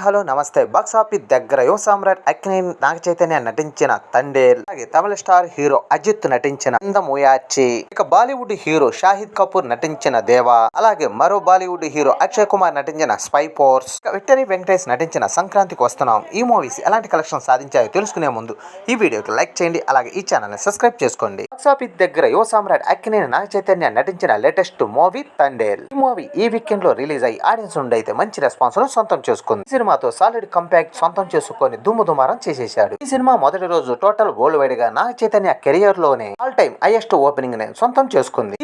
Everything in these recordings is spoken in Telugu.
హలో నమస్తే. బాక్స్ ఆఫీస్ దగ్గర యువ సామ్రాట్ అక్కినే నాగ చైతన్య నటించిన తండేల్ అలాగే తమిళ స్టార్ హీరో అజిత్ నటించిన అందముయాచి ఇక బాలీవుడ్ హీరో షాహిద్ కపూర్ నటించిన దేవా అలాగే మరో బాలీవుడ్ హీరో అక్షయ్ కుమార్ నటించిన స్పై ఫోర్స్ ఇక విక్టరీ వెంకటేష్ నటించిన సంక్రాంతికి వస్తున్నాం. ఈ మూవీస్ ఎలాంటి కలెక్షన్ సాధించాయో తెలుసుకునే ముందు ఈ వీడియోకి లైక్ చేయండి అలాగే ఈ ఛానల్ని సబ్స్క్రైబ్ చేసుకోండి. బాక్స్ ఆఫీస్ దగ్గర యువ సామ్రాట్ అక్కినేని నాగ చైతన్య నటించిన లేటెస్ట్ మూవీ తండేల్ ఈ మూవీ ఈ వీకెండ్లో రిలీజ్ అయ్యి ఆడియన్స్ నుండి అయితే మంచి రెస్పాన్స్ను సొంతం చేసుకుంది. సినిమాతో సాలిడ్ కంపాక్ట్ సొంతం చేసుకొని దుమ్ము దుమారం చేసేశాడు. ఈ సినిమా మొదటి రోజు టోటల్ వరల్డ్ వైడ్గా నాగ చైతన్య కెరియర్లోనే ఆల్ టైమ్ హైయెస్ట్ ఓపెనింగ్ని సొంతం చేసుకుంది.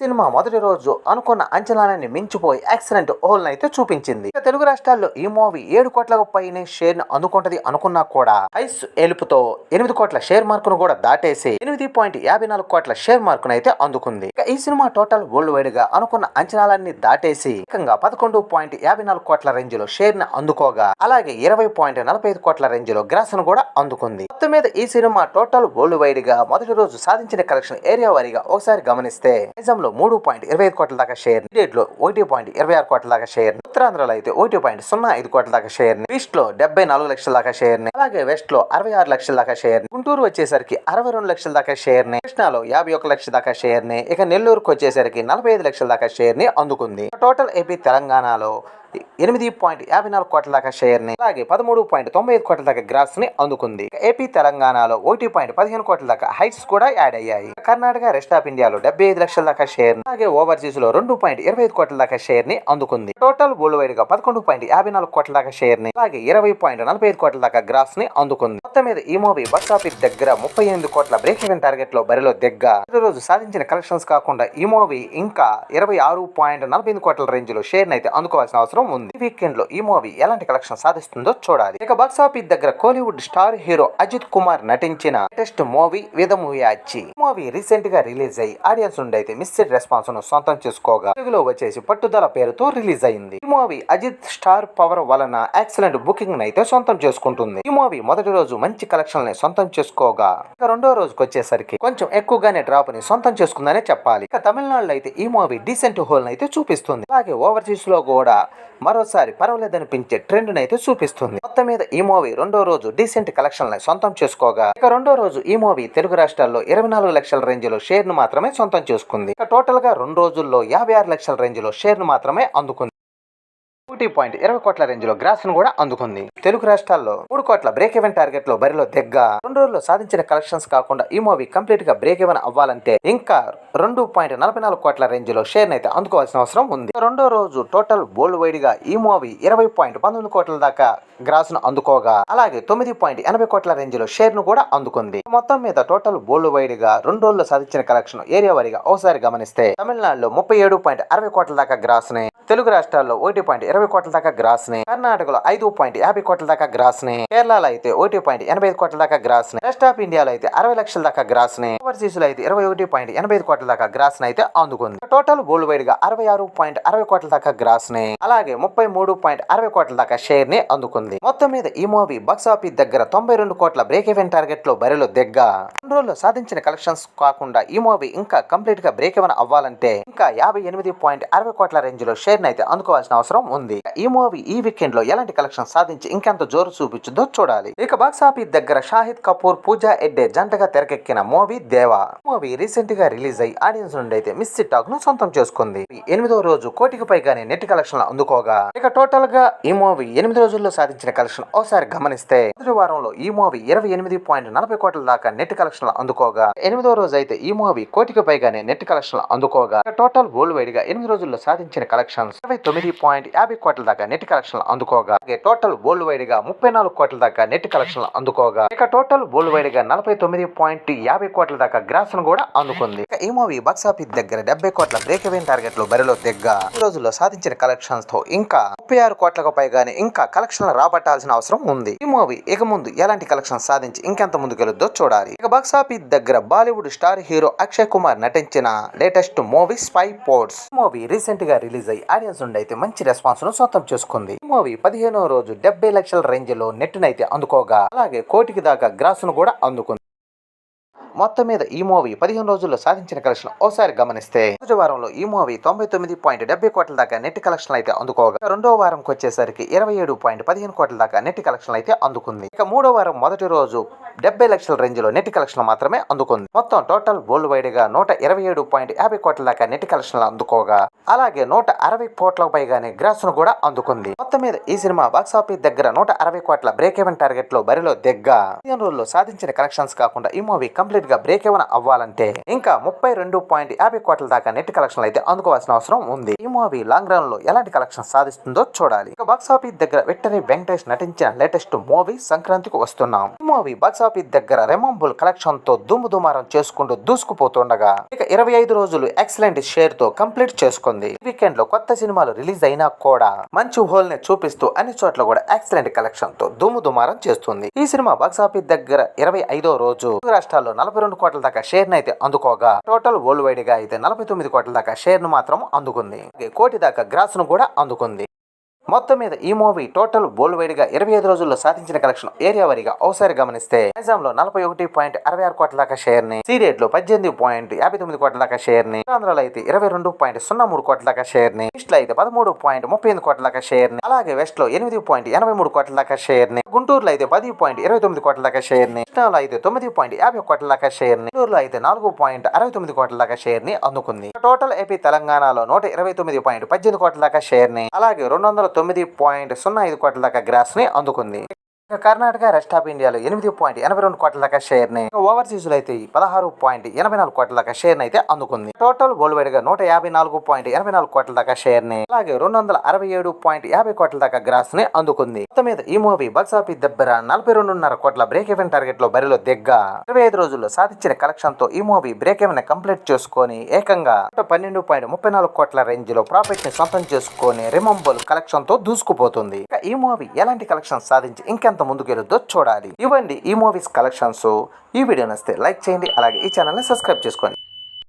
సినిమా మొదటి రోజు అనుకున్న అంచనాలని మించిపోయి ఎక్సలెంట్ హోల్ అయితే చూపించింది. ఇక తెలుగు రాష్ట్రాల్లో ఈ మూవీ ఏడు కోట్లకు పైనే షేర్ను అందుకుంటది అనుకున్నా కూడా ఐస్ ఎలుపుతో ఎనిమిది కోట్ల షేర్ మార్కును కూడా దాటేసి ఎనిమిది పాయింట్ యాభై నాలుగు కోట్ల షేర్ మార్కును అయితే అందుకుంది. ఇక ఈ సినిమా టోటల్ వరల్డ్ వైడ్గా అనుకున్న అంచనాలన్నీ దాటేసి ఏకంగా పదకొండు పాయింట్ యాభై నాలుగు కోట్ల రేంజ్లో షేర్ను అందుకోగా అలాగే ఇరవై పాయింట్ నలభై ఐదు కోట్ల రేంజ్లో గ్రాస్ను కూడా అందుకుంది. మొత్తం మీద ఈ సినిమా టోటల్ వరల్డ్ వైడ్గా మొదటి రోజు సాధించిన కలెక్షన్ ఏరియా వారీగా ఒకసారి గమనిస్తే నిజంలో మూడు పాయింట్ ఇరవై ఐదు కోట్ల దాకా షేర్ స్టేట్లో ఒకటి పాయింట్ ఇరవై ఆరు కోట్ల దాకా షేర్ ఉత్తరాంధ్రలో అయితే ఒకటి పాయింట్ సున్నా ఐదు కోట్ల దాకా షేర్ ఈస్ట్లో డెబ్బై నాలుగు లక్షల దాకా షేర్ అలాగే వెస్ట్లో అరవై ఆరు లక్షల దాకా షేర్ గుంటూరు వచ్చేసరికి అరవై రెండు లక్షల దాకా షేర్ని. కృష్ణాలో యాభై ఒక లక్షల దాకా షేర్ని. ఇక నెల్లూరుకు వచ్చేసరికి నలభై ఐదు లక్షల దాకా షేర్ని అందుకుంది. టోటల్ ఏపీ తెలంగాణలో ఎనిమిది పాయింట్ యాభై నాలుగు కోట్ల దాకా షేర్ని అలాగే పదమూడు పాయింట్ తొంభై ఐదు కోట్ల దాకా గ్రాస్ని అందుకుంది ఏపీ తెలంగాణలో ఒకటి పాయింట్ పదిహేను కోట్ల దాకా హైట్స్ కూడా యాడ్ అయ్యాయి. కర్ణాటక రెస్ట్ ఆఫ్ ఇండియాలో డెబ్బై ఐదు లక్షల దాకా షేర్ అలాగే ఓవర్సీస్లో రెండు పాయింట్ ఇరవై ఐదు కోట్ల దాకా షేర్ని అందుకుంది. టోటల్ వరల్డ్ వైడ్గా పదకొండు పాయింట్ యాభై నాలుగు కోట్ల దాకా షేర్ని అలాగే ఇరవై పాయింట్ నలభై ఐదు కోట్ల దాకా గ్రాస్ని అందుకుంది. మొత్తం మీద ఈ మూవీ బస్ ఆఫీస్ దగ్గర ముప్పై ఎనిమిది కోట్ల బ్రేక్ ఈవెన్ టార్గెట్లో బరిలో దగ్గ. రోజు సాధించిన కలెక్షన్స్ కాకుండా ఈ మూవీ ఇంకా ఇరవై ఆరు పాయింట్ నలభై ఎనిమిది కోట్ల రేంజ్లో షేర్ అయితే అందుకోవాల్సిన అవసరం ఉంది. వీకెండ్లో ఈ మూవీ ఎలాంటి కలెక్షన్ సాధిస్తుందో చూడాలి. ఇక బాక్స్ ఆఫీస్ దగ్గర Kollywood star hero Ajith Kumar నటించిన లేటెస్ట్ మూవీ విధముయాచి మూవీ రీసెంట్గా రిలీజ్ అయ్యి ఆడియన్స్ నుండి అయితే మిస్డ్ రెస్పాన్స్ను సొంతం చేసుకోగా తెలుగులో వచ్చేసి పట్టుదల పేరుతో రిలీజ్ అయింది. ఈ మూవీ అజిత్ స్టార్ పవర్ వలన ఎక్సలెంట్ బుకింగ్ అయితే సొంతం చేసుకుంటుంది. ఈ మూవీ మొదటి రోజు మంచి కలెక్షన్ని సొంతం చేసుకోగా. ఇక రెండో రోజుకి వచ్చేసరికి కొంచెం ఎక్కువగానే డ్రాప్ని సొంతం చేసుకుందనే చెప్పాలి. ఇక తమిళనాడులో అయితే ఈ మూవీ డీసెంట్ హోల్ అయితే చూపిస్తుంది. అలాగే ఓవర్సీస్లో కూడా మరోసారి పర్వాలేదనిపించే ట్రెండ్ అయితే చూపిస్తుంది. మొత్తం మీద ఈ మూవీ రెండో రోజు డీసెంట్ కలెక్షన్ సొంతం చేసుకోగా. ఇక రెండో రోజు ఈ మూవీ తెలుగు రాష్ట్రాల్లో ఇరవై నాలుగు లక్షల రేంజ్లో షేర్ను మాత్రమే సొంతం చేసుకుంది. ఇక టోటల్గా రెండు రోజుల్లో యాభై ఆరు లక్షల రేంజ్లో షేర్ను మాత్రమే అందుకుంది. ఒకటి పాయింట్ ఇరవై కోట్ల రేంజ్లో గ్రాస్ను కూడా అందుకుంది. తెలుగు రాష్ట్రాల్లో మూడు కోట్ల బ్రేక్ ఈవెన్ టార్గెట్లో బరిలో దగ్గ రెండు రోజుల్లో సాధించిన కలెక్షన్స్ కాకుండా ఈ మూవీ కంప్లీట్గా బ్రేక్ ఈవెన్ అవ్వాలంటే ఇంకా రెండు పాయింట్ నలభై నాలుగు కోట్ల రేంజ్లో షేర్ అయితే అందుకోవాల్సిన అవసరం ఉంది. రెండో రోజు టోటల్ వరల్డ్ వైడ్గా ఈ మూవీ ఇరవై పాయింట్ పంతొమ్మిది కోట్ల దాకా గ్రాస్ను అందుకోగా అలాగే తొమ్మిది పాయింట్ ఎనభై కోట్ల రేంజ్లో షేర్ను కూడా అందుకుంది. మొత్తం మీద టోటల్ వరల్డ్ వైడ్గా రెండు రోజుల్లో సాధించిన కలెక్షన్ ఏరియా వారీగా ఒకసారి గమనిస్తే తమిళనాడులో ముప్పై ఏడు పాయింట్ అరవై కోట్ల దాకా గ్రాస్ని తెలుగు రాష్ట్రాల్లో ఒకటి పాయింట్ ఇరవై కోట్ల దాకా గ్రాస్ని కర్ణాటకలో ఐదు పాయింట్ యాభై కోట్ల దాకా గ్రాస్ని కేరళలో అయితే ఒకటి పాయింట్ ఎనభై ఐదు కోట్ల దాకా గ్రాస్ని రెస్ట్ ఆఫ్ ఇండియాలో అయితే అరవై లక్షల దాకా గ్రాస్ని ఓవర్సీస్లో అయితే ఇరవై ఒకటి పాయింట్ ఎనభై ఐదు కోట్ల దాకా గ్రాస్ని అయితే అందుకుంది. టోటల్ వరల్డ్ వైడ్గా అరవై ఆరు పాయింట్ అరవై కోట్ల దాకా గ్రాస్ని అలాగే ముప్పై మూడు పాయింట్ అరవై కోట్ల దాకా షేర్ని అందుకుంది. మొత్తం మీద ఈ మూవీ బాక్స్ ఆఫీస్ దగ్గర తొంభై రెండు కోట్ల బ్రేక్ ఈవెన్ టార్గెట్లో బరిలో దగ్గ. రెండు రోజుల్లో సాధించిన కలెక్షన్స్ కాకుండా ఈ మూవీ ఇంకా కంప్లీట్గా బ్రేక్ ఈవెన్ అవ్వాలంటే ఇంకా యాభై ఎనిమిది పాయింట్ అరవై కోట్ల రేంజ్లో షేర్ అయితే అందుకోవాల్సిన అవసరం ఉంది. ఈ మూవీ ఈ వీకెండ్లో ఎలాంటి కలెక్షన్ సాధించి ఇంకెంత జోరు చూపించుదో చూడాలి. ఇక బాక్స్ ఆఫీస్ దగ్గర షాహిద్ కపూర్ పూజా ఎడ్డే జంటగా తెరకెక్కిన మూవీ దేవా. మూవీ రీసెంట్గా రిలీజ్ అయ్యి ఆడియన్స్ నుండి అయితే మిస్ టాక్ను సొంతం చేసుకుంది. ఎనిమిదో రోజు కోటికి పైగానే నెట్ కలెక్షన్ అందుకోగా. ఇక టోటల్గా ఈ మూవీ ఎనిమిది రోజుల్లో సాధించిన కలెక్షన్ ఓసారి గమనిస్తే మొదటి వారంలో ఈ మూవీ ఇరవై ఎనిమిది పాయింట్ నలభై కోట్ల దాకా నెట్ కలెక్షన్ అందుకోగా. ఎనిమిదో రోజు అయితే ఈ మూవీ కోటికి పైగానే నెట్ కలెక్షన్ అందుకోగా. టోటల్ వరల్డ్ వైడ్గా ఎనిమిది రోజుల్లో సాధించిన కలెక్షన్స్ ఇరవై తొమ్మిది పాయింట్ యాభై కోట్ల దాకా నెట్ కలెక్షన్ అందుకోగా టోటల్ వరల్డ్ వైడ్గా ముప్పై నాలుగు కోట్ల దాకా నెట్ కలెక్షన్ అందుకోగా ఇక టోటల్ వరల్డ్ వైడ్గా నలభై తొమ్మిది పాయింట్ యాభై కోట్ల దాకా గ్రాస్ను కూడా అందుకుంది. ఇక ఈ మూవీ బాక్స్ ఆఫీస్ దగ్గర డెబ్బై కోట్ల బ్రేక్ ఈవెన్ టార్గెట్లో బరిలో దగ్గ ఈ రోజుల్లో సాధించిన కలెక్షన్స్తో ఇంకా ముప్పై ఆరు కోట్లకు పైగానే ఇంకా కలెక్షన్లు రాబట్టాల్సిన అవసరం ఉంది. ఈ మూవీ ఇక ముందు ఎలాంటి కలెక్షన్ సాధించి ఇంకెంత ముందుకెళ్ళొద్దో చూడాలి. ఇక బాక్స్ ఆఫీస్ దగ్గర Bollywood star hero Akshay Kumar నటించిన latest movie spy force movie రీసెంట్గా రిలీజ్ అయ్యి ఆడియన్స్ నుండి అయితే మంచి రెస్పాన్స్ను సొంతం చేసుకుంది. మూవీ పదిహేనో రోజు డెబ్బై లక్షల రేంజ్లో నెట్ నైతే అందుకోగా. అలాగే కోటికి దాకా గ్రాస్ను కూడా అందుకుంది. మొత్తం మీద ఈ మూవీ పదిహేను రోజుల్లో సాధించిన కలెక్షన్ ఓసారి గమనిస్తే మొదటి వారంలో ఈ మూవీ తొంభై తొమ్మిది పాయింట్ డెబ్బై కోట్ల దాకా నెట్ కలెక్షన్ అయితే అందుకోగా రెండో వారంకి వచ్చేసరికి ఇరవై ఏడు పాయింట్ పదిహేను కోట్ల దాకా నెట్ కలెక్షన్ అయితే అందుకుంది. ఇక మూడో వారం మొదటి రోజు డెబ్బై లక్షల రేంజ్లో నెట్ కలెక్షన్ మాత్రమే అందుకుంది. మొత్తం టోటల్ వరల్డ్ వైడ్గా నూట ఇరవై ఏడు పాయింట్ యాభై కోట్ల దాకా నెట్ కలెక్షన్ అందుకోగా అలాగే నూట అరవై కోట్ల పైగానే గ్రాస్ను కూడా అందుకుంది. మొత్తం మీద ఈ సినిమా బాక్సాఫీస్ దగ్గర నూట అరవై కోట్ల బ్రేక్ ఎవెన్ టార్గెట్లో బరిలో దిగ్గా పదిహేను రోజుల్లో సాధించిన కలెక్షన్స్ కాకుండా ఈ మూవీ కంప్లీట్ గా బ్రేక్ ఏమైనా అవ్వాలంటే ఇంకా ముప్పై రెండు పాయింట్ యాభై కోట్ల దాకా నెట్ కలెక్షన్ అయితే అందుకోవాల్సిన అవసరం ఉంది. ఈ మూవీ లాంగ్ రన్లో ఎలాంటి కలెక్షన్ సాధిస్తుందో చూడాలి. ఇక బాక్స్ ఆఫీస్ దగ్గర విక్టరీ వెంకటేష్ నటించిన లేటెస్ట్ మూవీ సంక్రాంతికి వస్తున్నాం. ఈ మూవీ బాక్స్ ఆఫీస్ దగ్గర రెమంబుల్ కలెక్షన్తో దుమ్ము దుమారం చేసుకుంటూ దూసుకుపోతుండగా ఇక ఇరవై ఐదు రోజులు ఎక్సలెంట్ షేర్తో కంప్లీట్ చేసుకుంది. వీకెండ్లో కొత్త సినిమాలు రిలీజ్ అయినా కూడా మంచి హోల్ని చూపిస్తూ అన్ని చోట్ల కూడా ఎక్సలెంట్ కలెక్షన్తో దుమ్ము దుమారం చేస్తుంది. ఈ సినిమా బాక్స్ ఆఫీస్ దగ్గర ఇరవై ఐదో రోజు రాష్ట్రాల్లో నలభై నలభై రెండు కోట్ల దాకా షేర్ అయితే అందుకోగా. టోటల్ వరల్డ్ వైడ్గా అయితే నలభై తొమ్మిది కోట్ల దాకా షేర్ను మాత్రం అందుకుంది. కోటి దాకా గ్రాస్ను కూడా అందుకుంది. మొత్తం మీద ఈ మూవీ టోటల్ బోల్డ్ వైడ్గా ఇరవై ఐదు రోజుల్లో సాధించిన కలెక్షన్ ఏరియా వారీగా ఒకసారి గమనిస్తే నైజాం లో నలభై ఒకటి పాయింట్ అరవై ఆరు కోట్ల దాకా షేర్ని సీరియట్లో పద్దెనిమిది పాయింట్ యాభై తొమ్మిది కోట్ల దాకా షేర్ని ఆంధ్రలో అయితే ఇరవై రెండు పాయింట్ సున్నా మూడు కోట్ల దాకా షేర్ని ఈస్ట్లో అయితే పదమూడు పాయింట్ ముప్పై ఎనిమిది కోట్ల దాకా షేర్ని అలాగే వెస్ట్లో ఎనిమిది పాయింట్ ఎనభై మూడు కోట్ల దాకా షేర్ని గుంటూరులో అయితే పది పాయింట్ ఇరవై తొమ్మిది కోట్ల దాకా షేర్ని కృష్ణాలో అయితే తొమ్మిది పాయింట్ యాభై కోట్ల దాకా షేర్ని నెల్లూరులో అయితే నాలుగు పాయింట్ అరవై తొమ్మిది కోట్ల దాకా షేర్ని అందుకుంది. టోటల్ ఏపీ తెలంగాణలో నూట ఇరవై తొమ్మిది పాయింట్ పద్దెనిమిది కోట్ల దాకా షేర్ని అలాగే రెండు వందల తొమ్మిది పాయింట్ సున్నా ఐదు కోట్ల దాకా గ్రాస్ని అందుకుంది. కర్ణాటక రెస్ట్ ఆఫ్ ఇండియాలో ఎనిమిది పాయింట్ ఎనభై రెండు కోట్ల దాకా షేర్ని ఓవర్సీస్లో అయితే పదహారు పాయింట్ ఎనభై నాలుగు కోట్ల దాకా షేర్ అయితే అందుకుంది. టోటల్ వరల్డ్ వైడ్గా నూట యాభై నాలుగు పాయింట్ ఎనభై నాలుగు కోట్ల దాకా షేర్ని అలాగే రెండు వందల అరవై ఏడు పాయింట్ యాభై కోట్ల దాకా గ్రాస్ని అందుకుంది. మొత్తం మీద ఈ మూవీ బాక్స్ ఆఫీస్ దగ్గర నలభై రెండున్నర కోట్ల బ్రేక్ ఈవెన్ టార్గెట్లో బరిలో దిగ్గ ఇరవై ఐదు రోజుల్లో సాధించిన కలెక్షన్తో ఈ మూవీ బ్రేక్ ఈవెన్ కంప్లీట్ చేసుకొని ఏకంగా పన్నెండు పాయింట్ ముప్పై నాలుగు కోట్ల రేంజ్లో ప్రాఫిట్ని సొంతం చేసుకొని రిమంబుల్ కలెక్షన్తో దూసుకుపోతుంది. ఈ మూవీ ఎలాంటి కలెక్షన్ సాధించి ఇంకెంత ముందుకెళ్ళుద్దో చూడాలి. ఇవ్వండి ఈ మూవీస్ కలెక్షన్స్ ఈ వీడియో నచ్చితే లైక్ చేయండి అలాగే ఈ ఛానల్ని సబ్స్క్రైబ్ చేసుకోండి.